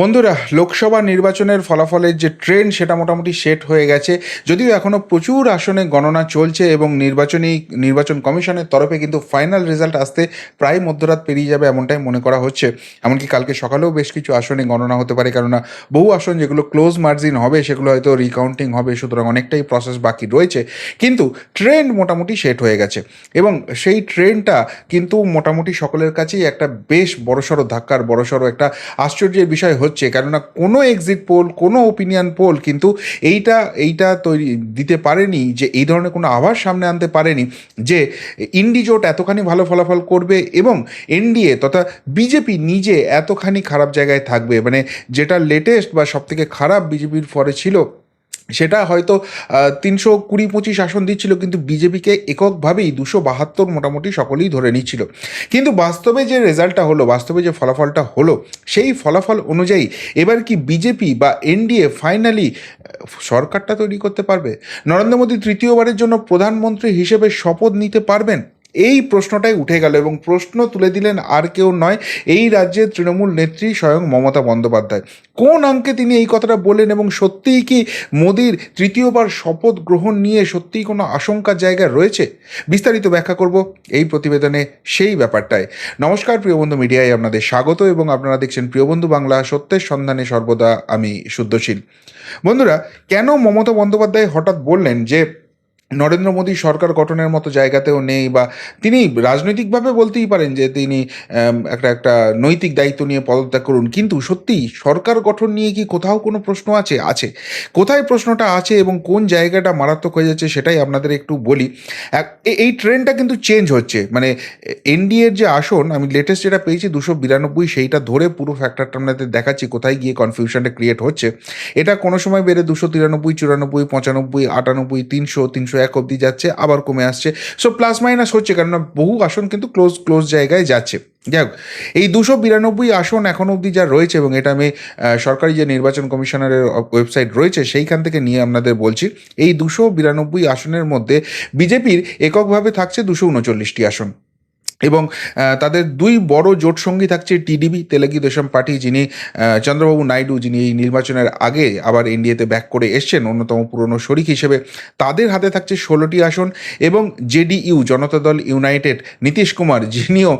বন্ধুরা, লোকসভা নির্বাচনের ফলাফলের যে ট্রেন্ড সেটা মোটামুটি সেট হয়ে গেছে। যদিও এখনও প্রচুর আসনে গণনা চলছে এবং নির্বাচনী, নির্বাচন কমিশনের তরফে কিন্তু ফাইনাল রেজাল্ট আসতে প্রায় মধ্যরাত পেরিয়ে যাবে এমনটাই মনে করা হচ্ছে। এমনকি কালকে সকালেও বেশ কিছু আসনে গণনা হতে পারে, কেননা বহু আসন যেগুলো ক্লোজ মার্জিন হবে, সেগুলো হয়তো রিকাউন্টিং হবে, সুতরাং অনেকটাই প্রসেস বাকি রয়েছে। কিন্তু ট্রেন্ড মোটামুটি সেট হয়ে গেছে এবং সেই ট্রেন্ডটা কিন্তু মোটামুটি সকলের কাছেই একটা বেশ বড়সড় ধাক্কার, বড়সড় একটা আশ্চর্যের বিষয় হচ্ছে, কেননা কোনো এক্সিট পোল কোনো ওপিনিয়ন পোল কিন্তু এইটা এইটা তৈরি দিতে পারেনি যে এই ধরনের কোনো আভাস সামনে আনতে পারেনি যে ইন্ডিজোট এতখানি ভালো ফলাফল করবে এবং এনডিএ তথা বিজেপি নিজে এতখানি খারাপ জায়গায় থাকবে। মানে যেটা লেটেস্ট বা সবথেকে খারাপ বিজেপির ফলে ছিল সেটা হয়তো তিনশো কুড়ি পঁচিশ আসন দিচ্ছিল, কিন্তু বিজেপিকে এককভাবেই দুশো বাহাত্তর মোটামুটি সকলেই ধরে নিচ্ছিল। কিন্তু বাস্তবে যে রেজাল্টটা হলো, বাস্তবে যে ফলাফলটা হলো, সেই ফলাফল অনুযায়ী এবার কি বিজেপি বা এনডিএ ফাইনালি সরকারটা তৈরি করতে পারবে? নরেন্দ্র মোদী তৃতীয়বারের জন্য প্রধানমন্ত্রী হিসেবে শপথ নিতে পারবেন? এই প্রশ্নটাই উঠে গেল এবং প্রশ্ন তুলে দিলেন আর কেউ নয়, এই রাজ্যের তৃণমূল নেত্রী স্বয়ং মমতা বন্দ্যোপাধ্যায়। কোন অঙ্কে তিনি এই কথাটা বললেন এবং সত্যিই কি মোদির তৃতীয়বার শপথ গ্রহণ নিয়ে সত্যিই কোনো আশঙ্কার জায়গা রয়েছে? বিস্তারিত ব্যাখ্যা করব এই প্রতিবেদনে সেই ব্যাপারটায়। নমস্কার প্রিয়বন্ধু মিডিয়ায়, আপনাদের স্বাগত এবং আপনারা দেখছেন প্রিয়বন্ধু বাংলা, সত্যের সন্ধানে সর্বদা আমি শুদ্ধশীল। বন্ধুরা, কেন মমতা বন্দ্যোপাধ্যায় হঠাৎ বললেন যে নরেন্দ্র মোদী সরকার গঠনের মতো জায়গাতেও নেই বা তিনি রাজনৈতিকভাবে বলতেই পারেন যে তিনি একটা একটা নৈতিক দায়িত্ব নিয়ে পদত্যাগ করুন। কিন্তু সত্যিই সরকার গঠন নিয়ে কি কোথাও কোনো প্রশ্ন আছে? আছে। কোথায় প্রশ্নটা আছে এবং কোন জায়গাটা মারাত্মক হয়ে যাচ্ছে সেটাই আপনাদের একটু বলি। এই ট্রেন্ডটা কিন্তু চেঞ্জ হচ্ছে। মানে এনডিএর যে আসন, আমি লেটেস্ট যেটা পেয়েছি দুশো বিরানব্বই, সেইটা ধরে পুরো ফ্যাক্টরটা আপনাদের দেখাচ্ছি, কোথায় গিয়ে কনফিউশনটা ক্রিয়েট হচ্ছে। এটা কোনো সময় বেড়ে দুশো তিরানব্বই, চুরানব্বই, পঁচানব্বই, আটানব্বই, তিনশো তিনশো এক অব্দি যাচ্ছে, আবার কমে আসছে। সো প্লাস মাইনাস হচ্ছে কারণ বহু আসন কিন্তু ক্লোজ ক্লোজ জায়গায় যাচ্ছে। যাই হোক, এই দুশো বিরানব্বই আসন এখন অবধি যা রয়েছে এবং এটা আমি সরকারি যে নির্বাচন কমিশনারের ওয়েবসাইট রয়েছে, সেইখান থেকে নিয়ে আপনাদের বলছি, এই দুশো বিরানব্বই আসনের মধ্যে বিজেপির এককভাবে থাকছে দুশো উনচল্লিশটি আসন। এবং তাদের দুই বড় জোট সঙ্গী থাকছে টিডিপি তেলেগু দেশম পার্টি যিনি চন্দ্রবাবু নাইডু যিনি এই নির্বাচনের আগে আবার এনডিএতে ব্যাক করে এসছেন, অন্যতম পুরনো শরিক হিসেবে, তাদের হাতে থাকছে ষোলোটি আসন এবং জেডিইউ, জনতা দল ইউনাইটেড, নীতিশ কুমার যিনিও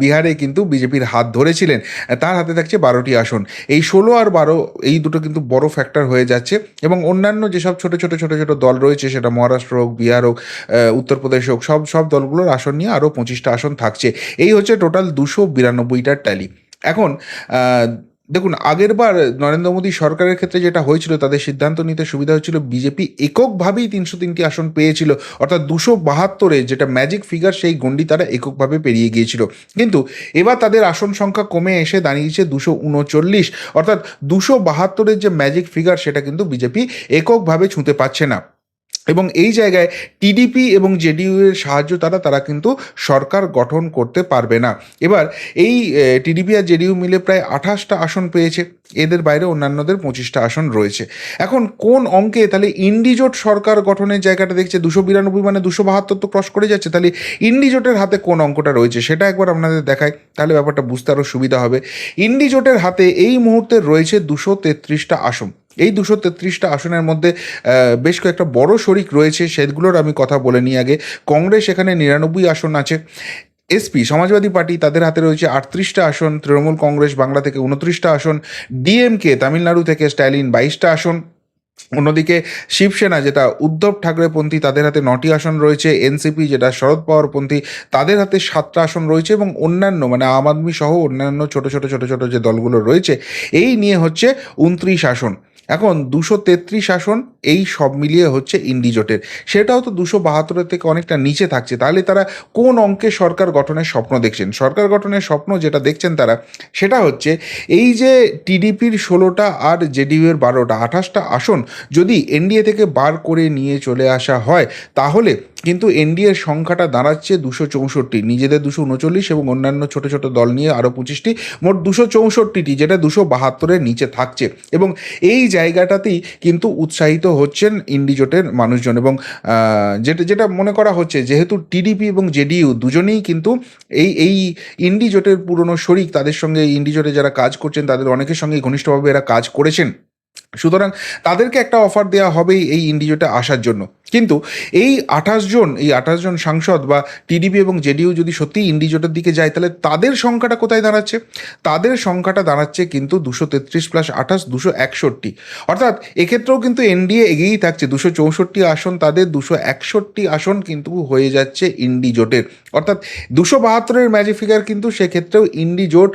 বিহারে কিন্তু বিজেপির হাত ধরেছিলেন, তার হাতে থাকছে বারোটি আসন। এই ষোলো আর বারো, এই দুটো কিন্তু বড় ফ্যাক্টর হয়ে যাচ্ছে এবং অন্যান্য যেসব ছোট ছোট ছোট ছোট দল রয়েছে, সেটা মহারাষ্ট্র হোক, বিহার হোক উত্তরপ্রদেশ হোক, সব সব দলগুলোর আসন নিয়ে আরও পঁচিশটা আসন থাকছে। এই হচ্ছে টোটাল দুশো বিরানব্বইটার ট্যালি এখন দেখুন, আগেরবার নরেন্দ্র মোদী সরকারের ক্ষেত্রে যেটা হয়েছিল, তাদের সিদ্ধান্ত নিতে সুবিধা হচ্ছিল বিজেপি এককভাবেই তিনশো তিনটি আসন পেয়েছিল। অর্থাৎ দুশো বাহাত্তরে যেটা ম্যাজিক ফিগার সেই গণ্ডি তারা এককভাবে পেরিয়ে গিয়েছিল। কিন্তু এবার তাদের আসন সংখ্যা কমে এসে দাঁড়িয়েছে দুশো উনচল্লিশ। অর্থাৎ দুশো বাহাত্তরের যে ম্যাজিক ফিগার সেটা কিন্তু বিজেপি এককভাবে ছুঁতে পারছে না। এবং এই জায়গায় টিডিপি এবং জেডিইউ এর সাহায্য তারা তারা কিন্তু সরকার গঠন করতে পারবে না। এবার এই টিডিপি আর জেডিইউ মিলে প্রায় আঠাশটা আসন পেয়েছে। এদের বাইরে অন্যান্যদের পঁচিশটা আসন রয়েছে। এখন কোন অঙ্কে তাহলে ইন্ডিজোট সরকার গঠনের জায়গাটা দেখছে? দুশো বিরানব্বই মানে দুশো বাহাত্তর তো ক্রস করে যাচ্ছে। তাহলে ইন্ডিজোটের হাতে কোন অঙ্কটা রয়েছে? সেটা একবার আপনাদের দেখায় তাহলে ব্যাপারটা বুঝতে আরও সুবিধা হবে। ইন্ডিজোটের হাতে এই মুহূর্তে রয়েছে দুশো তেত্রিশটা আসন। এই দুশো তেত্রিশটা আসনের মধ্যে বেশ কয়েকটা বড় শরিক রয়েছে, সেগুলোর আমি কথা বলে নিই আগে। কংগ্রেস এখানে নিরানব্বই আসন আছে। এসপি, সমাজবাদী পার্টি তাদের হাতে রয়েছে আটত্রিশটা আসন, তৃণমূল কংগ্রেস বাংলা থেকে উনত্রিশটা আসন, ডিএমকে তামিলনাড়ু থেকে স্ট্যালিন বাইশটা আসন, অন্যদিকে শিবসেনা যেটা উদ্ধব ঠাকরেপন্থী তাদের হাতে নটি আসন রয়েছে, এনসিপি যেটা শরদ পাওয়ারপন্থী তাদের হাতে সাতটা আসন রয়েছে এবং অন্যান্য মানে আম আদমি সহ অন্যান্য ছোট ছোট ছোট ছোট যে দলগুলো রয়েছে, এই নিয়ে হচ্ছে উনত্রিশ আসন। এখন দুশো তেত্রিশ আসন, এই সব মিলিয়ে হচ্ছে ইন্ডিজোটের সেটাও তো দুশো বাহাত্তরের থেকে অনেকটা নিচে থাকছে। তাহলে তারা কোন অঙ্কে সরকার গঠনের স্বপ্ন দেখছেন? সরকার গঠনের স্বপ্ন যেটা দেখছেন তারা, সেটা হচ্ছে এই যে টিডিপির ষোলোটা আর জেডিইউ এর বারোটা, আঠাশটা আসন যদি এনডিএ থেকে বার করে নিয়ে চলে আসা হয়, তাহলে কিন্তু এনডিএর সংখ্যাটা দাঁড়াচ্ছে দুশো চৌষট্টি। নিজেদের দুশো উনচল্লিশ এবং অন্যান্য ছোট ছোট দল নিয়ে আরও পঁচিশটি। মোট দুশো চৌষট্টিটি, যেটা দুশো বাহাত্তরের নিচে থাকছে। এবং এই জায়গাটাতেই কিন্তু উৎসাহিত হচ্ছেন ইন্ডিজোটের মানুষজন। এবং যেটা যেটা মনে করা হচ্ছে, যেহেতু টিডিপি এবং জেডিইউ দুজনেই কিন্তু এই এই ইন্ডিজোটের পুরনো শরিক, তাদের সঙ্গে ইন্ডিজোটে যারা কাজ করছেন, তাদের অনেকের সঙ্গে ঘনিষ্ঠভাবে এরা কাজ করেছেন। সুতরাং তাদেরকে একটা অফার দেওয়া হবেই এই ইন্ডিজোটে আসার জন্য। কিন্তু এই আঠাশ জন, এই আঠাশ জন সাংসদ বা টিডিপি এবং জেডিইউ যদি সত্যিই ইন্ডিজোটের দিকে যায়, তাহলে তাদের সংখ্যাটা কোথায় দাঁড়াচ্ছে? তাদের সংখ্যাটা দাঁড়াচ্ছে কিন্তু দুশো তেত্রিশ প্লাস আঠাশ, দুশো একষট্টি। অর্থাৎ এক্ষেত্রেও কিন্তু এনডিএ এগিয়েই থাকছে। দুশো চৌষট্টি আসন তাদের, দুশো একষট্টি আসন কিন্তু হয়ে যাচ্ছে ইন্ডিজোটের। অর্থাৎ দুশো বাহাত্তরের ম্যাজিক ফিগার কিন্তু সেক্ষেত্রেও ইন্ডিজোট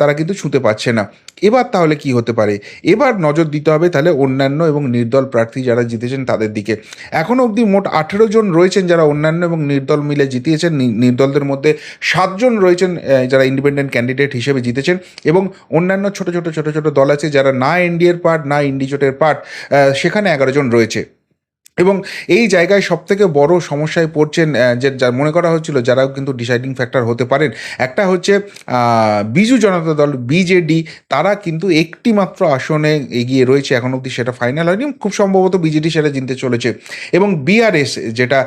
তারা কিন্তু ছুঁতে পারছে না। এবার তাহলে কি হতে পারে? এবার নজর দিতে হবে, তাহলে অন্যান্য এবং নির্দল প্রার্থী যারা জিতেছেন তাদের দিকে। এখনও অবধি মোট আঠেরো জন রয়েছেন যারা অন্যান্য এবং নির্দল মিলে জিতিয়েছেন। নির্দলদের মধ্যে সাতজন রয়েছেন যারা ইন্ডিপেন্ডেন্ট ক্যান্ডিডেট হিসেবে জিতেছেন এবং অন্যান্য ছোট ছোট ছোট ছোট দল আছে যারা না এনডিএর পার্ট না ইন্ডিজোটের পার্ট সেখানে এগারো জন রয়েছে। এবং এই জায়গায় সবথেকে বড় সমস্যায় পড়ছেন যে যা মনে করা হচ্ছিল যারাও কিন্তু ডিসাইডিং ফ্যাক্টর হতে পারেন। একটা হচ্ছে বিজু জনতা দল, বিজেডি, তারা কিন্তু একটি মাত্র আসনে এগিয়ে রয়েছে, এখন অবধি সেটা ফাইনাল হয়নি, খুব সম্ভবত বিজেডি সেটা জিনতে চলেছে। এবং বিআরএস যেটা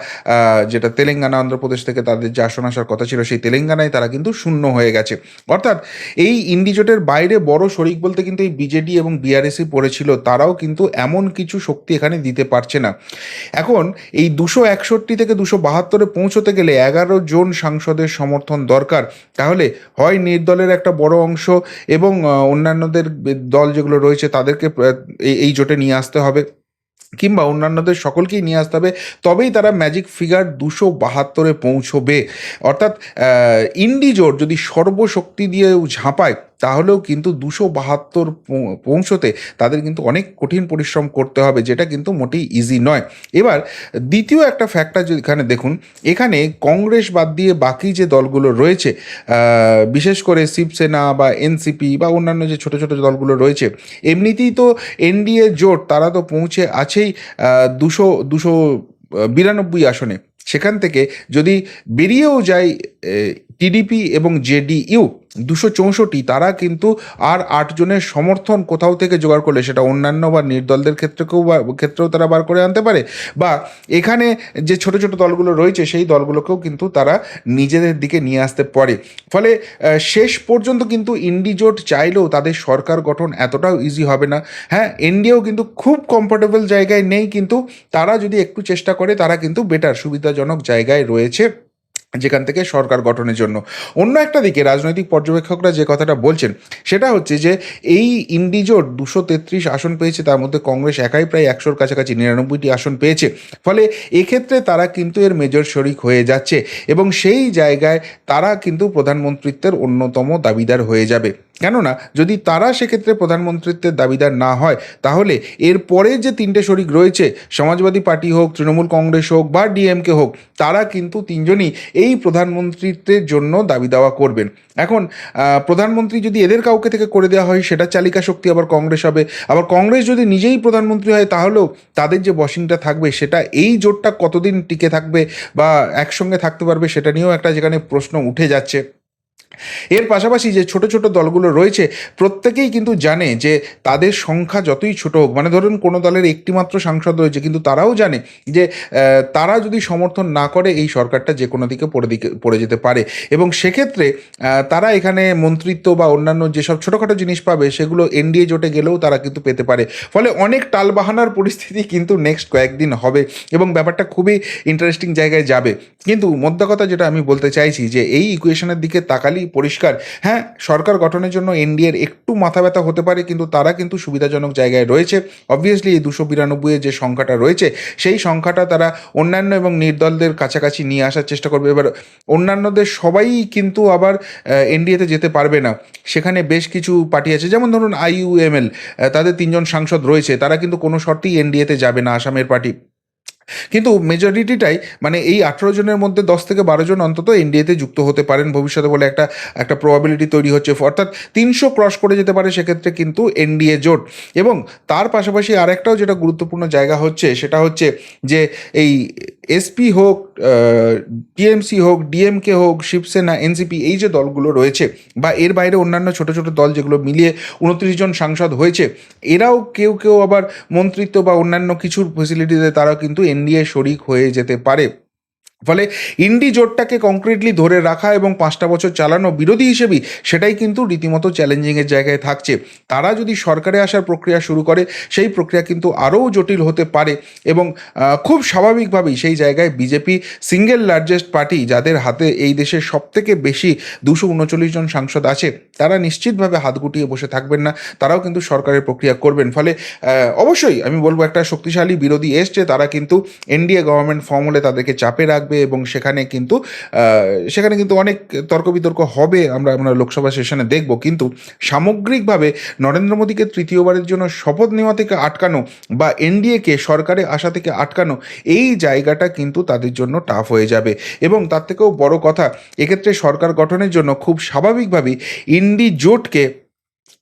যেটা তেলেঙ্গানা, অন্ধ্রপ্রদেশ থেকে তাদের যে আসন আসার কথা ছিল, সেই তেলেঙ্গানায় তারা কিন্তু শূন্য হয়ে গেছে। অর্থাৎ এই ইন্ডিজোটের বাইরে বড় শরিক বলতে কিন্তু এই বিজেডি এবং বিআরএসই পড়েছিল, তারাও কিন্তু এমন কিছু শক্তি এখানে দিতে পারছে না। এখন এই দুশো একষট্টি থেকে দুশো বাহাত্তরে পৌঁছতে গেলে এগারো জন সাংসদের সমর্থন দরকার। তাহলে হয় নির্দলের একটা বড় অংশ এবং অন্যান্যদের দল যেগুলো রয়েছে তাদেরকে এই- জোটে নিয়ে আসতে হবে কিংবা অন্যান্যদের সকলকেই নিয়ে আসতে হবে তবেই তারা ম্যাজিক ফিগার দুশো বাহাত্তরে পৌঁছবে। অর্থাৎ আহ, ইন্ডিজোট যদি সর্বশক্তি দিয়ে ঝাঁপায় তাহলেও কিন্তু দুশো বাহাত্তর পৌঁছতে তাদের কিন্তু অনেক কঠিন পরিশ্রম করতে হবে, যেটা কিন্তু মোটেই ইজি নয়। এবার দ্বিতীয় একটা ফ্যাক্টর যদি এখানে দেখুন, এখানে কংগ্রেস বাদ দিয়ে বাকি যে দলগুলো রয়েছে বিশেষ করে শিবসেনা বা এনসিপি বা অন্যান্য যে ছোট ছোট দলগুলো রয়েছে, এমনিতেই তো এনডিএ জোট তারা তো পৌঁছে আছেই দুশো দুশো বিরানব্বই আসনে। সেখান থেকে যদি বেরিয়েও যায় টিডিপি এবং জেডিইউ দুশো চৌষট্টি, তারা কিন্তু আর আটজনের সমর্থন কোথাও থেকে জোগাড় করলে সেটা অন্যান্য বা নির্দলদের ক্ষেত্রেকেও বা, ক্ষেত্রেও তারা বার করে আনতে পারে। বা এখানে যে ছোট ছোট দলগুলো রয়েছে, সেই দলগুলোকেও কিন্তু তারা নিজেদের দিকে নিয়ে আসতে পারে। ফলে শেষ পর্যন্ত কিন্তু ইন্ডিজোট চাইলেও তাদের সরকার গঠন এতটাও ইজি হবে না। হ্যাঁ এনডিএও কিন্তু খুব কমফোর্টেবল জায়গায় নেই, কিন্তু তারা যদি একটু চেষ্টা করে, তারা কিন্তু বেটার সুবিধাজনক জায়গায় রয়েছে। যেখান থেকে সরকার গঠনের জন্য। অন্য একটা দিকে রাজনৈতিক পর্যবেক্ষকরা যে কথাটা বলছেন, সেটা হচ্ছে যে এই ইন্ডিজোট দুশো তেত্রিশ আসন পেয়েছে, তার মধ্যে কংগ্রেস একাই প্রায় একশোর কাছাকাছি নিরানব্বইটি আসন পেয়েছে। ফলে এক্ষেত্রে তারা কিন্তু এর মেজর শরিক হয়ে যাচ্ছে এবং সেই জায়গায় তারা কিন্তু প্রধানমন্ত্রিত্বের অন্যতম দাবিদার হয়ে যাবে। কেননা, যদি তারা সেক্ষেত্রে প্রধানমন্ত্রিত্বের দাবিদার না হয়, তাহলে এরপরে যে তিনটে শরিক রয়েছে, সমাজবাদী পার্টি হোক, তৃণমূল কংগ্রেস হোক বা ডিএমকে হোক, তারা কিন্তু তিনজনই এই প্রধানমন্ত্রীত্বের জন্য দাবি দাওয়া করবেন। এখন প্রধানমন্ত্রী যদি এদের কাউকে থেকে করে দেওয়া হয়, সেটা চালিকা শক্তি, আবার কংগ্রেস হবে। আবার কংগ্রেস যদি নিজেই প্রধানমন্ত্রী হয়, তাহলেও তাদের যে বসিংটা থাকবে, সেটা এই জোটটা কতদিন টিকে থাকবে বা একসঙ্গে থাকতে পারবে, সেটা নিয়েও একটা যেখানে প্রশ্ন উঠে যাচ্ছে। এর পাশাপাশি যে ছোট ছোট দলগুলো রয়েছে, প্রত্যেকেই কিন্তু জানে যে তাদের সংখ্যা যতই ছোট হোক মানে ধরুন কোনো দলের একটিমাত্র সাংসদ রয়েছে, কিন্তু তারাও জানে যে তারা যদি সমর্থন না করে, এই সরকারটা যে কোনো দিকে পড়ে দিকে, পড়ে যেতে পারে। এবং সেক্ষেত্রে তারা এখানে মন্ত্রিত্ব বা অন্যান্য যেসব ছোটোখাটো জিনিস পাবে, সেগুলো এনডিএ জোটে গেলেও তারা কিন্তু পেতে পারে। ফলে অনেক টালবাহানার পরিস্থিতি কিন্তু নেক্সট কয়েকদিন হবে এবং ব্যাপারটা খুবই ইন্টারেস্টিং জায়গায় যাবে। কিন্তু মোদ্দা কথা যেটা আমি বলতে চাইছি যে, এই ইকুয়েশনের দিকে তাকালেই পরিষ্কার। হ্যাঁ সরকার গঠনের জন্য এনডিএর একটু মাথা ব্যথা হতে পারে, কিন্তু তারা কিন্তু সুবিধাজনক জায়গায় রয়েছে। অবভিয়াসলি এই দুশো বিরানব্বইয়ের যে সংখ্যাটা রয়েছে, সেই সংখ্যাটা তারা অন্যান্য এবং নির্দলদের কাছাকাছি নিয়ে আসার চেষ্টা করবে। এবার অন্যান্যদের সবাই কিন্তু আবার এনডিএতে যেতে পারবে না। সেখানে বেশ কিছু পার্টি আছে, যেমন ধরুন আইইউএমএল তাদের তিনজন সাংসদ রয়েছে, তারা কিন্তু কোনো শর্তেই এনডিএতে যাবে না, আসামের পার্টি। কিন্তু মেজরিটিটাই মানে এই আঠেরো জনের মধ্যে দশ থেকে বারো জন অন্তত এনডিএতে যুক্ত হতে পারেন ভবিষ্যতে বলে একটা একটা প্রবাবিলিটি তৈরি হচ্ছে। অর্থাৎ তিনশো ক্রস করে যেতে পারে সেক্ষেত্রে কিন্তু এনডিএ জোট। এবং তার পাশাপাশি আরেকটাও যেটা গুরুত্বপূর্ণ জায়গা হচ্ছে, সেটা হচ্ছে যে এই এসপি হোক টিএমসি হোক ডিএমকে হোক শিবসেনা এনসিপি এই যে দলগুলো রয়েছে বা এর বাইরে অন্যান্য ছোট ছোট দল যেগুলো মিলিয়ে উনত্রিশ জন সাংসদ হয়েছে, এরাও কেউ কেউ আবার মন্ত্রিত্ব বা অন্যান্য কিছুর ফেসিলিটিতে তারা কিন্তু এনডিএ শরিক হয়ে যেতে পারে। ফলে ইন্ডি জোটটাকে কংক্রিটলি ধরে রাখা এবং পাঁচটা বছর চালানো বিরোধী হিসেবেই সেটাই কিন্তু রীতিমতো চ্যালেঞ্জিংয়ের জায়গায় থাকছে। তারা যদি সরকারে আসার প্রক্রিয়া শুরু করে, সেই প্রক্রিয়া কিন্তু আরও জটিল হতে পারে এবং খুব স্বাভাবিকভাবেই সেই জায়গায় বিজেপি সিঙ্গেল লার্জেস্ট পার্টি যাদের হাতে এই দেশের সবথেকে বেশি দুশো উনচল্লিশ জন সাংসদ আছে, তারা নিশ্চিতভাবে হাত গুটিয়ে বসে থাকবেন না, তারাও কিন্তু সরকারের প্রক্রিয়া করবেন। ফলে অবশ্যই আমি বলব একটা শক্তিশালী বিরোধী এসছে, তারা কিন্তু এনডিএ গভর্নমেন্ট ফর্ম হলে তাদেরকে চাপে রাখবে। এবং সেখানে কিন্তু সেখানে কিন্তু অনেক তর্ক বিতর্ক হবে, আমরা আমরা লোকসভা সেশনে দেখব। কিন্তু সামগ্রিকভাবে নরেন্দ্র মোদীকে তৃতীয়বারের জন্য শপথ নেওয়া থেকে আটকানো বা এনডিএকে সরকারে আসা থেকে আটকানো, এই জায়গাটা কিন্তু তাদের জন্য টাফ হয়ে যাবে। এবং তার থেকেও বড় কথা, এক্ষেত্রে সরকার গঠনের জন্য খুব স্বাভাবিকভাবেই ইন্ডি জোটকে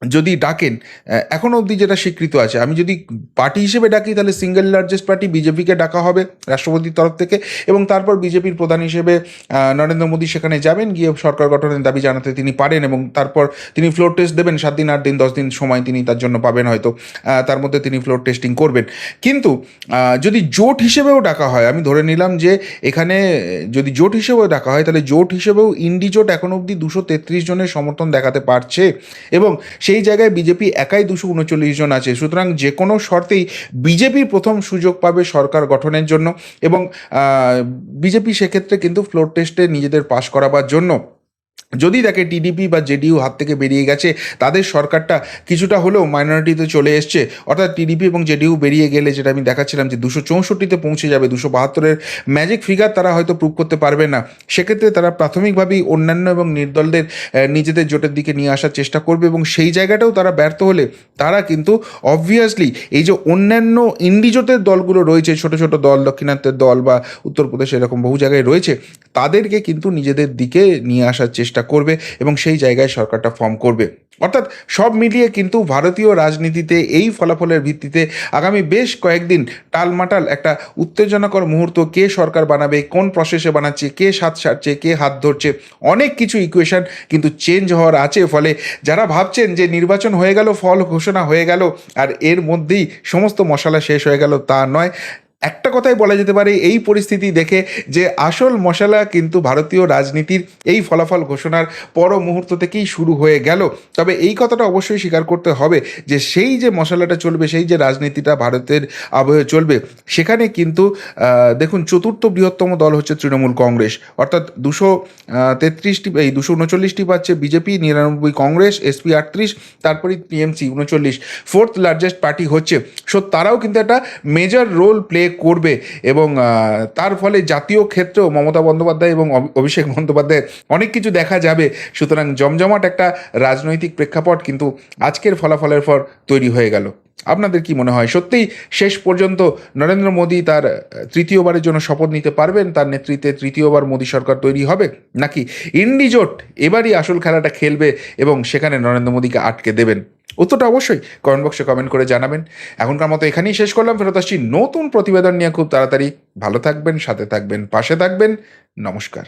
যদি ডাকেন আহ, এখনও অবধি যেটা স্বীকৃত আছে আমি যদি পার্টি হিসেবে ডাকি তাহলে সিঙ্গেল লার্জেস্ট পার্টি বিজেপিকে ডাকা হবে রাষ্ট্রপতির তরফ থেকে এবং তারপর বিজেপির প্রধান হিসেবে নরেন্দ্র মোদী সেখানে যাবেন গিয়ে সরকার গঠনের দাবি জানাতে তিনি পারেন এবং তারপর তিনি ফ্লোর টেস্ট দেবেন সাত দিন আট দিন দশ দিন সময় তিনি তার জন্য পাবেন হয়তো তার মধ্যে তিনি ফ্লোর টেস্টিং করবেন। কিন্তু যদি জোট হিসেবেও ডাকা হয় আমি ধরে নিলাম যে এখানে যদি জোট হিসেবেও ডাকা হয় তাহলে জোট হিসেবেও ইন্ডি জোট এখন অবধি দুশো তেত্রিশ জনের সমর্থন দেখাতে পারছে এবং সেই জায়গায় বিজেপি একাই দুশো উনচল্লিশ জন আছে। সুতরাং যে কোনো শর্তেই বিজেপি প্রথম সুযোগ পাবে সরকার গঠনের জন্য এবং বিজেপি সেক্ষেত্রে কিন্তু ফ্লোর টেস্টে নিজেদের পাশ করাবার জন্য। যদি দেখে টিডিপি বা জেডিইউ হাত থেকে বেরিয়ে গেছে, তাদের সরকারটা কিছুটা হলেও মাইনরিটিতে চলে এসছে। অর্থাৎ টিডিপি এবং জেডিইউ বেরিয়ে গেলে যেটা আমি দেখাচ্ছিলাম যে দুশো চৌষট্টিতে পৌঁছে যাবে, দুশো বাহাত্তরের ম্যাজিক ফিগার তারা হয়তো প্রুভ করতে পারবে না। সেক্ষেত্রে তারা প্রাথমিকভাবেই অন্যান্য এবং নির্দলদের নিজেদের জোটের দিকে নিয়ে আসার চেষ্টা করবে এবং সেই জায়গাটাও তারা ব্যর্থ হলে তারা কিন্তু অবভিয়াসলি এই যে অন্যান্য ইন্ডিজোটের দলগুলো রয়েছে, ছোট ছোট দল, দক্ষিণাত্যের দল বা উত্তরপ্রদেশ এরকম বহু জায়গায় রয়েছে তাদেরকে কিন্তু নিজেদের দিকে নিয়ে আসার চেষ্টা করবে এবং সেই জায়গায় সরকারটা ফর্ম করবে। অর্থাৎ সব মিলিয়ে কিন্তু ভারতীয় রাজনীতিতে এই ফলাফলের ভিত্তিতে আগামী বেশ কয়েকদিন টালমাটাল একটা উত্তেজনাকর মুহূর্ত কে সরকার বানাবে, কোন প্রসেসে বানাচ্ছে, কে সাথ সারছে কে হাত ধরছে, অনেক কিছু ইকুয়েশন কিন্তু চেঞ্জ হওয়ার আছে ফলে যারা ভাবছেন যে নির্বাচন হয়ে গেল, ফল ঘোষণা হয়ে গেল, আর এর মধ্যেই সমস্ত মশলা শেষ হয়ে গেল তা নয়। একটা কথাই বলা যেতে পারে, এই পরিস্থিতি দেখে যে আসল মশলা কিন্তু ভারতীয় রাজনীতির এই ফলাফল ঘোষণার পর মুহূর্ত থেকেই শুরু হয়ে গেল। তবে এই কথাটা অবশ্যই স্বীকার করতে হবে যে সেই যে মশলাটা চলবে, সেই যে রাজনীতিটা ভারতের আবহে চলবে, সেখানে কিন্তু দেখুন চতুর্থ বৃহত্তম দল হচ্ছে তৃণমূল কংগ্রেস। অর্থাৎ দুশো তেত্রিশটি, এই দুশো উনচল্লিশটি পাচ্ছে বিজেপি, নিরানব্বই কংগ্রেস এসপি আটত্রিশ, তারপরে টিএমসি উনচল্লিশ। ফোর্থ লার্জেস্ট পার্টি হচ্ছে। সো তারাও কিন্তু একটা মেজর রোল প্লে করবে এবং তার ফলে জাতীয় ক্ষেত্রেও মমতা বন্দ্যোপাধ্যায় এবং অভিষেক বন্দ্যোপাধ্যায় অনেক কিছু দেখা যাবে। সুতরাং জমজমাট একটা রাজনৈতিক প্রেক্ষাপট কিন্তু আজকের ফলাফলের পর তৈরি হয়ে গেল। আপনাদের কি মনে হয়? সত্যিই শেষ পর্যন্ত নরেন্দ্র মোদী তার তৃতীয়বারের জন্য শপথ নিতে পারবেন? তার নেতৃত্বে তৃতীয়বার মোদী সরকার তৈরি হবে? নাকি ইন্ডিজোট এবারই আসল খেলাটা খেলবে এবং সেখানে নরেন্দ্র মোদীকে আটকে দেবেন? উত্তরটা অবশ্যই কমেন্ট বক্সে কমেন্ট করে জানাবেন। এখনকার মতো এখানেই শেষ করলাম। ফেরত আসছি নতুন প্রতিবেদন নিয়ে। খুব তাড়াতাড়ি ভালো থাকবেন, সাথে থাকবেন, পাশে থাকবেন। নমস্কার।